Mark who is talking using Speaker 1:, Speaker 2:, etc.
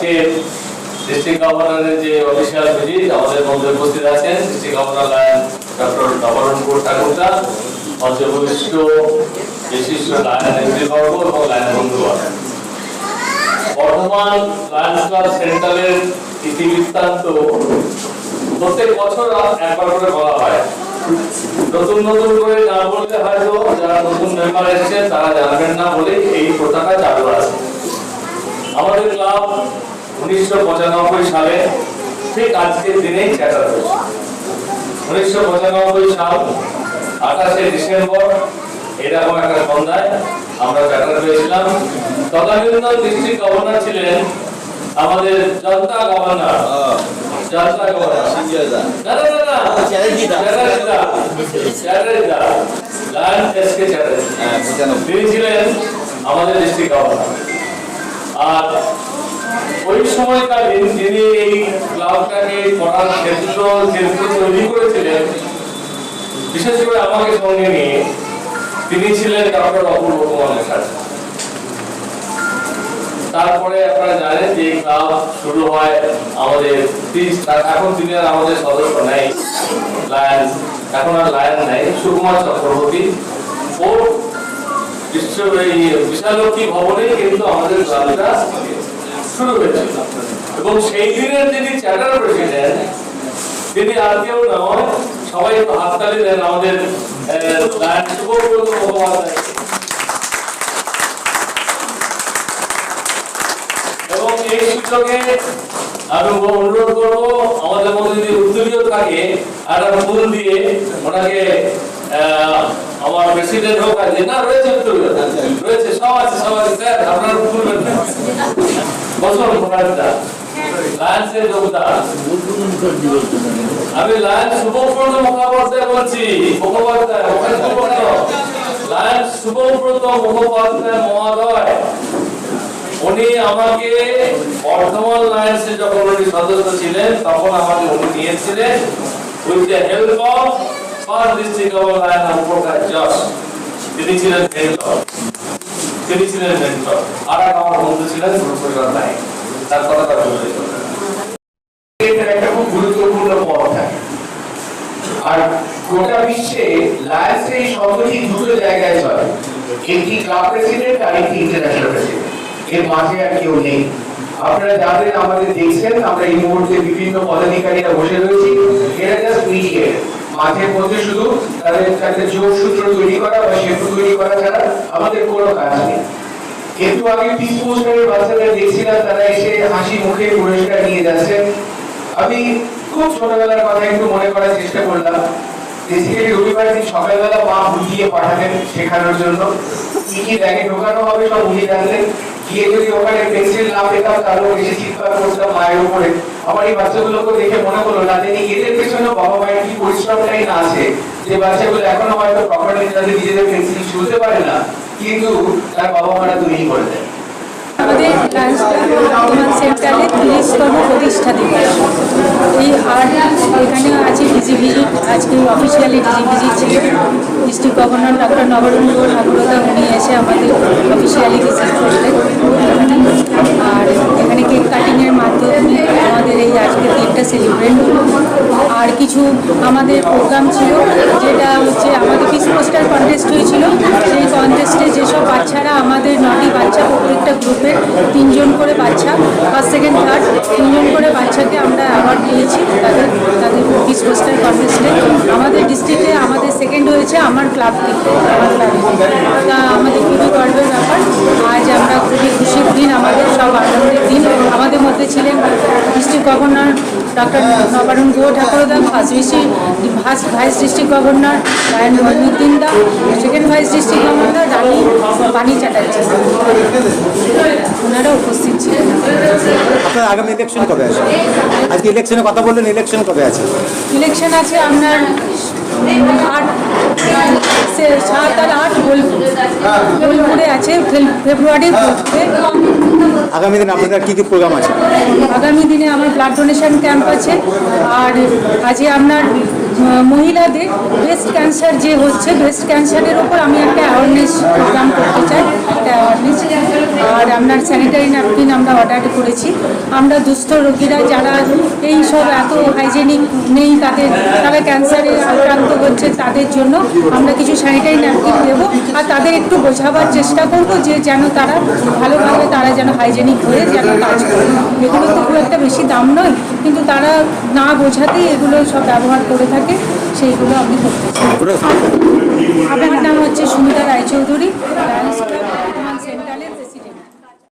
Speaker 1: আজকে ডিস্ট্রিক্ট গভর্নরের যে অফিসিয়াল ভিজিট আমাদের মধ্যে উপস্থিত আছেন। ডিস্ট্রিক্ট গভর্নর লায়ন ডক্টর নবরণপুর ঠাকুরদা পঞ্চভূমিষ্ঠ বিশিষ্ট লায়ন নেতৃবর্গ এবং লায়ন বন্ধুগণ বর্ধমান লায়ন্স ক্লাব সেন্ট্রালের ইতিবৃত্তান্ত প্রত্যেক বছর একবার করে বলা হয়। নতুন নতুন করে না বললে হয়তো যারা নতুন মেম্বার এসেছেন তারা জানবেন না বলে এই প্রথাটা চালু আছে। আমাদের ক্লাব উনিশশো পঁচানব্বই সালে ঠিক আজকের দিনেই চ্যাটার হয়েছে। উনিশশো পঁচানব্বই সাল আঠাশে ডিসেম্বর এরকম একটা সন্ধ্যায় আমরা চ্যাটার পেয়েছিলাম। তদানীন্তন ডিস্ট্রিক্ট গভর্নর ছিলেন আমাদের জনতা গভর্নর। জনতা গভর্নর। না না না না।
Speaker 2: চ্যাটার্জি দা।
Speaker 1: চ্যাটার্জি দা। Chatterjee S K Chatterjee. তিনি ছিলেন আমাদের ডিস্ট্রিক্ট গভর্নর। আর ওই সময়কালীন যিনি এই ক্লাবটাকে করার ক্ষেত্র ক্ষেত্র তৈরি করেছিলেন, বিশেষ করে আমাকে সঙ্গে নিয়ে তিনি ছিলেন ডক্টর অপূর্ব কুমার মুখার্জি। তারপরে আপনারা জানেন যে ক্লাব শুরু হয় আমাদের এখন তিনি আর আমাদের সদস্য নেই লায়ন এখন আর লায়ন নেই, সুকুমার চক্রবর্তী। ও বিশালক্ষী ভবনে কিন্তু আমাদের ক্লাবটা শুরু হয়েছিল এবং সেই দিনের যিনি চ্যাটার প্রেসিডেন্ট, তিনি আর কেউ নয়, সবাই হাততালি দেন আমাদের আমি অনুরোধ করব, আমাদের মধ্যে যদি উদ্যোগীও থাকে একটা ফুল দিয়ে ওনাকে প্রেসিডেন্ট হোক আছে না, রয়েছে উদ্যোগীও রয়েছে, সব আছে সব আছে, স্যার, আপনার ফুলবেন না বসুন মুখার্জা লায়ন্সের যোগদান আমি লায়ন শুভব্রত মুখোপাধ্যায় বলছি, মুখোপাধ্যায় শুভব্রত লায়ন শুভব্রত মুখোপাধ্যায় মহোদয় উনি আমাকে বর্ধমান লায়ন্সে যখন উনি সদস্য ছিলেন, তখন আমাকে উনি নিয়েছিলেন। With the help of first district of lion উপকার যশ তিনি ছিলেন মেন্টর তিনি ছিলেন মেন্টর আর আমার বন্ধু ছিলেন প্রফেসর নাই। তার কথা তার
Speaker 3: এটা একটা খুব গুরুত্বপূর্ণ পথ আর গোটা বিশ্বে লায়ন্স এই শব্দটি দুটো জায়গায় চলে। একটি ক্লাব প্রেসিডেন্ট আর একটি ইন্টারন্যাশনাল প্রেসিডেন্ট এর মাঝে আর কেউ নেই। আপনারা যাদের আমাদের দেখছেন, আমরা এই মুহূর্তে বিভিন্ন পদাধিকারীরা বসে রয়েছি। এরা জাস্ট মিডিয়েট মাঝের মধ্যে শুধু, তাদের তাদের যোগসূত্র তৈরি করা বা সেতু তৈরি করা ছাড়া আমাদের কোনো কাজ নেই। একটু আগে পিস পোস্টারের বাচ্চাদের দেখছিলাম, তারা এসে হাসি মুখে পুরস্কার নিয়ে যাচ্ছেন আমি খুব ছোটবেলার কথা একটু মনে করার চেষ্টা করলাম। বেসিক্যালি রবিবার দিন সকালবেলা মা বুঝিয়ে পাঠাতেন শেখানোর জন্য। কি কি ব্যাগে ঢোকানো হবে সব উনি জানলেন গিয়ে যদি ওখানে পেন্সিল না পেতাম তাহলেও এসে চিৎকার করতাম মায়ের উপরে। আমার এই বাচ্চাগুলোকে দেখে মনে হলো না জানি এদের পেছনে বাবা মায়ের কি পরিশ্রমটাই না আছে। যে বাচ্চাগুলো এখনও হয়তো প্রপারলি তাদের নিজেদের পেন্সিল ছুলতে পারে না, কিন্তু তার বাবা মারা তৈরি করে দেয়।
Speaker 4: আমাদের সেন্টারে প্রতিষ্ঠা দিবস। এই এখানে আছে ডিজি ভিজিট আজকে অফিসিয়ালি ডিজি ভিজিট ছিল। District governor doctor Nabarun Thakurta, উনি এসে আমাদের অফিসিয়ালি ভিজিট করলেন আর এখানে কেক কাটিংয়ের মাধ্যমে আমাদের এই আজকের দিনটা সেলিব্রেট আর কিছু আমাদের প্রোগ্রাম ছিল, যেটা হচ্ছে আমাদের পিস পোস্টার কনটেস্ট হয়েছিল। সেই কনটেস্টে যেসব বাচ্চারা, আমাদের নটি বাচ্চা প্রত্যেকটা গ্রুপের তিনজন করে বাচ্চা ফার্স্ট সেকেন্ড থার্ড তিনজন করে বাচ্চাকে আমরা অ্যাওয়ার্ড দিয়েছি তাদের তাদের পিস পোস্টার কন্টেস্টে আমাদের ডিস্ট্রিক্টে আমাদের সেকেন্ড হয়েছে আমার ক্লাব থেকে আমার ক্লাবে তা আমাদের খুবই গর্বের ব্যাপার আজ আমরা খুবই খুশির দিন আমাদের সব আনন্দের দিন আমাদের মধ্যে ছিলেন district governor doctor Nabarun Guha Thakurta first district first vice district governor lion Mohiuddin দা second vice district governor Rani Bani Chatterjee. ওনারা উপস্থিত ছিলেন।
Speaker 2: আপনার আগামী ইলেকশন কবে আছে আজকে ইলেকশনে কথা বললেন ইলেকশন কবে আছে?
Speaker 4: ইলেকশন আছে আপনার আট সাত আর আট বোলপুরে আছে ফেব্রুয়ারি ফেব্রুয়ারির মধ্যে
Speaker 2: আগামী দিনে আপনাদের কি কি প্রোগ্রাম আছে?
Speaker 4: আগামী দিনে আমার ব্লাড ডোনেশন ক্যাম্প আছে। আর আজকে আপনার মহিলাদের ব্রেস্ট ক্যান্সার যে হচ্ছে ব্রেস্ট ক্যান্সারের ওপর আমি একটা অ্যাওয়ারনেস প্রোগ্রাম করতে চাই। একটা অ্যাওয়ারনেস আর আপনার স্যানিটারি ন্যাপকিন আমরা অর্ডার করেছি। আমরা দুস্থ রোগীরা যারা এই সব এত হাইজেনিক নেই তাদের তারা ক্যান্সারে আক্রান্ত হচ্ছে তাদের জন্য আমরা কিছু স্যানিটারি ন্যাপকিন দেবো। আর তাদের একটু বোঝাবার চেষ্টা করব যে যেন তারা ভালোভাবে তারা যেন হাইজেনিক হয়ে যেন কাজ করে। এগুলো তো খুব একটা বেশি দাম নয় কিন্তু তারা না বোঝাতেই এগুলো সব ব্যবহার করে থাকে। সেইগুলো আমি করতে চাই। আমার নাম হচ্ছে সুমিতা রায়চৌধুরী।